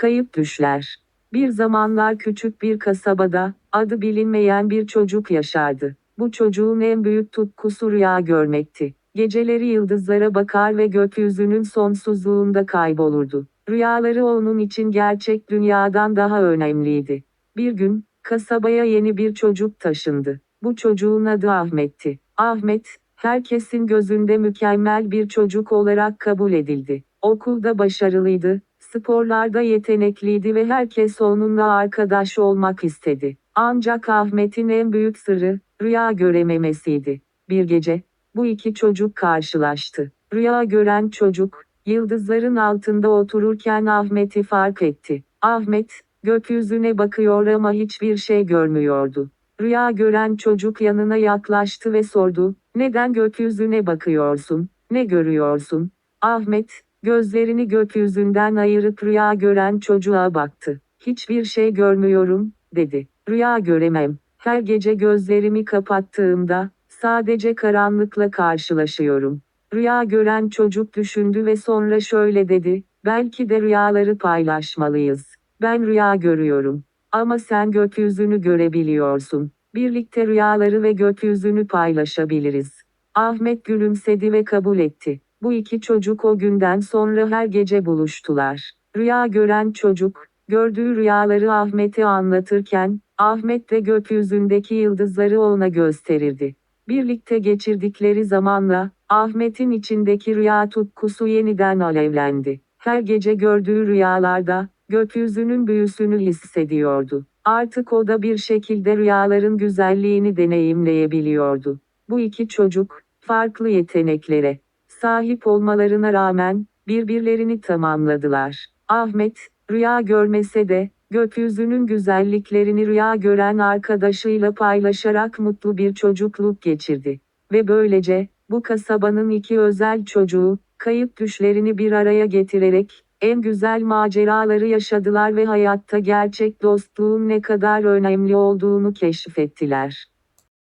Kayıp düşler. Bir zamanlar küçük bir kasabada, adı bilinmeyen bir çocuk yaşardı. Bu çocuğun en büyük tutkusu rüya görmekti. Geceleri yıldızlara bakar ve gökyüzünün sonsuzluğunda kaybolurdu. Rüyaları onun için gerçek dünyadan daha önemliydi. Bir gün, kasabaya yeni bir çocuk taşındı. Bu çocuğun adı Ahmet'ti. Ahmet, herkesin gözünde mükemmel bir çocuk olarak kabul edildi. Okulda başarılıydı, sporlarda yetenekliydi ve herkes onunla arkadaş olmak istedi. Ancak Ahmet'in en büyük sırrı, rüya görememesiydi. Bir gece, bu iki çocuk karşılaştı. Rüya gören çocuk, yıldızların altında otururken Ahmet'i fark etti. Ahmet, gökyüzüne bakıyor ama hiçbir şey görmüyordu. Rüya gören çocuk yanına yaklaştı ve sordu, neden gökyüzüne bakıyorsun, ne görüyorsun? Ahmet, gözlerini gökyüzünden ayırıp rüya gören çocuğa baktı. Hiçbir şey görmüyorum, dedi. Rüya göremem. Her gece gözlerimi kapattığımda, sadece karanlıkla karşılaşıyorum. Rüya gören çocuk düşündü ve sonra şöyle dedi, belki de rüyaları paylaşmalıyız. Ben rüya görüyorum. Ama sen gökyüzünü görebiliyorsun. Birlikte rüyaları ve gökyüzünü paylaşabiliriz. Ahmet gülümsedi ve kabul etti. Bu iki çocuk o günden sonra her gece buluştular. Rüya gören çocuk, gördüğü rüyaları Ahmet'e anlatırken, Ahmet de gökyüzündeki yıldızları ona gösterirdi. Birlikte geçirdikleri zamanla, Ahmet'in içindeki rüya tutkusu yeniden alevlendi. Her gece gördüğü rüyalarda, gökyüzünün büyüsünü hissediyordu. Artık o da bir şekilde rüyaların güzelliğini deneyimleyebiliyordu. Bu iki çocuk, farklı yeteneklere sahip olmalarına rağmen, birbirlerini tamamladılar. Ahmet, rüya görmese de, gökyüzünün güzelliklerini rüya gören arkadaşıyla paylaşarak mutlu bir çocukluk geçirdi. Ve böylece, bu kasabanın iki özel çocuğu, kayıp düşlerini bir araya getirerek, en güzel maceraları yaşadılar ve hayatta gerçek dostluğun ne kadar önemli olduğunu keşfettiler.